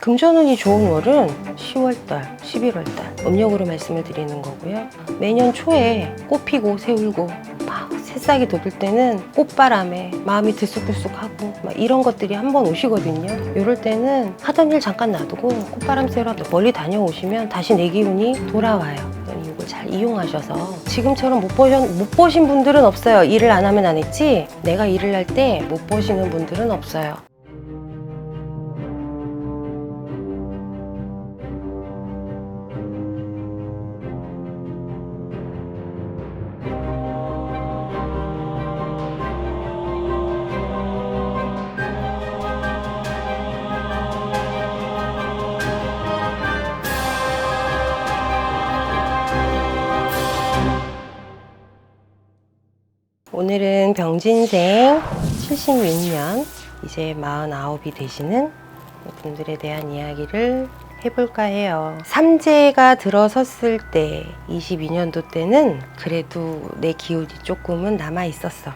금전운이 좋은 월은 10월달, 11월달 음력으로 말씀을 드리는 거고요. 매년 초에 꽃 피고 새울고 막 새싹이 돋을 때는 꽃바람에 마음이 들쑥들쑥하고 막 이런 것들이 한 번 오시거든요. 이럴 때는 하던 일 잠깐 놔두고 꽃바람 쐬러 멀리 다녀오시면 다시 내 기운이 돌아와요. 이걸 잘 이용하셔서 지금처럼 못, 보신, 못 보신 분들은 없어요. 일을 안 하면 안 했지 내가 일을 할 때 못 보시는 분들은 없어요. 오늘은 병진생 76년 이제 49이 되시는 분들에 대한 이야기를 해볼까 해요. 삼재가 들어섰을 때 22년도 때는 그래도 내 기운이 조금은 남아 있었어.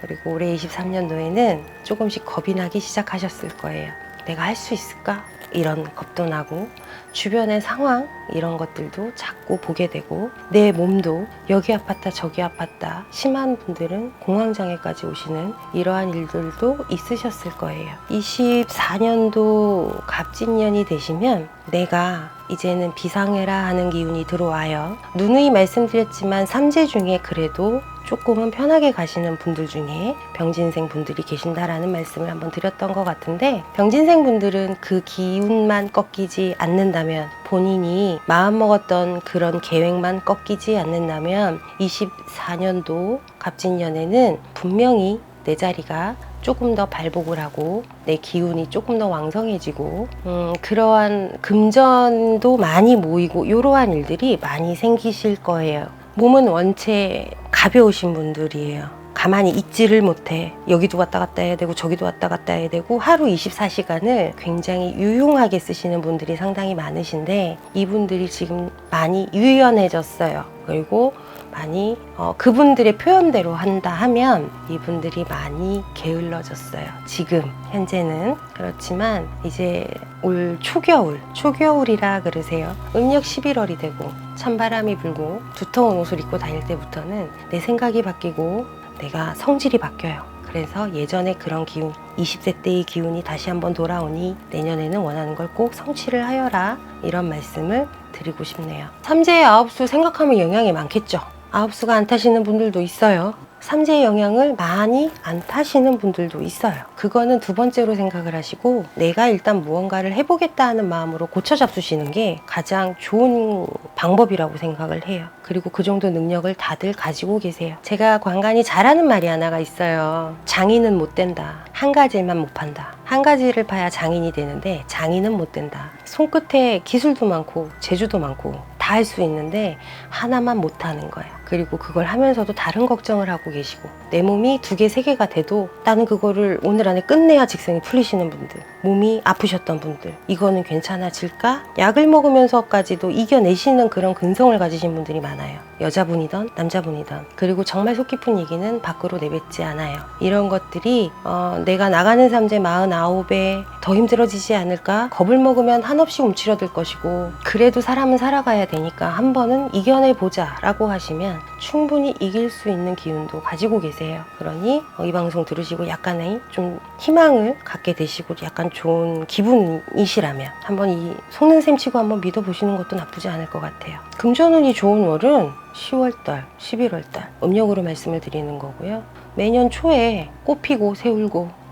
그리고 올해 23년도에는 조금씩 겁이 나기 시작하셨을 거예요. 내가 할 수 있을까? 이런 겁도 나고 주변의 상황 이런 것들도 자꾸 보게 되고 내 몸도 여기 아팠다 저기 아팠다 심한 분들은 공황장애까지 오시는 이러한 일들도 있으셨을 거예요. 24년도 갑진년이 되시면 내가 이제는 비상해라 하는 기운이 들어와요. 누누이 말씀드렸지만 삼재 중에 그래도 조금은 편하게 가시는 분들 중에 병진생 분들이 계신다라는 말씀을 한번 드렸던 것 같은데 병진생 분들은 그 기운만 꺾이지 않는 다면 본인이 마음먹었던 그런 계획만 꺾이지 않는다면 24년도 갑진년에는 분명히 내 자리가 조금 더 발복을 하고 내 기운이 조금 더 왕성해지고 음, 그러한 금전도 많이 모이고 이러한 일들이 많이 생기실 거예요. 몸은 원체 가벼우신 분들이에요. 가만히 있지를 못해. 여기도 왔다 갔다 해야 되고 저기도 왔다 갔다 해야 되고 하루 24시간을 굉장히 유용하게 쓰시는 분들이 상당히 많으신데 이분들이 지금 많이 유연해졌어요. 그리고 많이 어, 그분들의 표현대로 한다 하면 이분들이 많이 게을러졌어요. 지금 현재는 그렇지만 이제 올 초겨울, 초겨울이라 그러세요. 음력 11월이 되고 찬바람이 불고 두터운 옷을 입고 다닐 때부터는 내 생각이 바뀌고 내가 성질이 바뀌어요. 그래서 예전에 그런 기운, 20대 때의 기운이 다시 한번 돌아오니 내년에는 원하는 걸 꼭 성취를 하여라. 이런 말씀을 드리고 싶네요. 삼재의 아홉수 생각하면 영향이 많겠죠. 아홉수가 안 타시는 분들도 있어요. 삼재의 영향을 많이 안 타시는 분들도 있어요. 그거는 두 번째로 생각을 하시고 내가 일단 무언가를 해보겠다 하는 마음으로 고쳐 잡수시는 게 가장 좋은 방법이라고 생각을 해요. 그리고 그 정도 능력을 다들 가지고 계세요. 제가 관간이 잘하는 말이 하나가 있어요. 장인은 못 된다. 한 가지만 못 판다. 한 가지를 파야 장인이 되는데 장인은 못 된다. 손끝에 기술도 많고 재주도 많고 다 할 수 있는데 하나만 못 하는 거예요. 그리고 그걸 하면서도 다른 걱정을 하고 계시고 내 몸이 두 개, 세 개가 돼도 나는 그거를 오늘 안에 끝내야 직성이 풀리시는 분들 몸이 아프셨던 분들 이거는 괜찮아질까? 약을 먹으면서까지도 이겨내시는 그런 근성을 가지신 분들이 많아요. 여자분이던 남자분이던 그리고 정말 속 깊은 얘기는 밖으로 내뱉지 않아요. 이런 것들이 어, 내가 나가는 삼재 49배 더 힘들어지지 않을까? 겁을 먹으면 한없이 움츠러들 것이고 그래도 사람은 살아가야 되니까 한 번은 이겨내보자 라고 하시면 충분히 이길 수 있는 기운도 가지고 계세요. 그러니 어, 이 방송 들으시고 약간의 좀 희망을 갖게 되시고 약간 좋은 기분이시라면 한번 이 속는 셈 치고 한번 믿어보시는 것도 나쁘지 않을 것 같아요. 금전운이 좋은 월은 10월달, 11월달 음력으로 말씀을 드리는 거고요. 매년 초에 꽃 피고 새 울고 막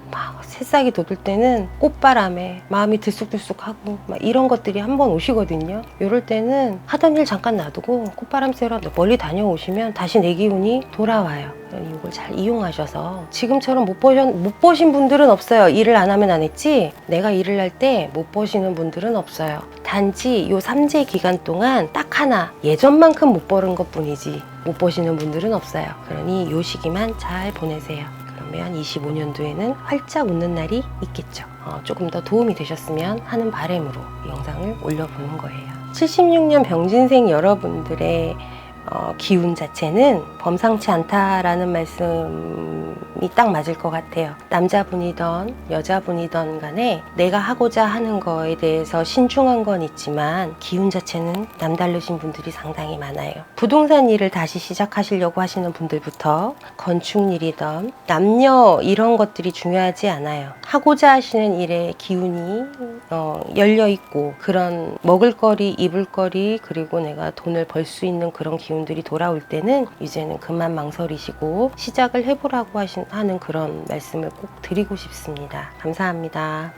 새싹이 돋을 때는 꽃바람에 마음이 들쑥들쑥하고 막 이런 것들이 한 번 오시거든요. 이럴 때는 하던 일 잠깐 놔두고 꽃바람 쐬러 멀리 다녀오시면 다시 내 기운이 돌아와요. 이걸 잘 이용하셔서 지금처럼 못, 보신, 못 보신 분들은 없어요. 일을 안 하면 안 했지 내가 일을 할 때 못 보시는 분들은 없어요. 단지 요 삼재 기간 동안 딱 하나 예전만큼 못 버는 것 뿐이지 못 보시는 분들은 없어요. 그러니 요 시기만 잘 보내세요. 그러면 25년도에는 활짝 웃는 날이 있겠죠. 어, 조금 더 도움이 되셨으면 하는 바람으로 이 영상을 올려보는 거예요. 76년 병진생 여러분들의 어, 기운 자체는 범상치 않다라는 말씀 딱 맞을 것 같아요. 남자분이던 여자분이던 간에 내가 하고자 하는 거에 대해서 신중한 건 있지만 기운 자체는 남다르신 분들이 상당히 많아요. 부동산 일을 다시 시작하시려고 하시는 분들부터 건축 일이던 남녀 이런 것들이 중요하지 않아요. 하고자 하시는 일에 기운이 어, 열려 있고 그런 먹을거리, 입을거리 그리고 내가 돈을 벌 수 있는 그런 기운들이 돌아올 때는 이제는 그만 망설이시고 시작을 해보라고 하신, 하는 그런 말씀을 꼭 드리고 싶습니다. 감사합니다.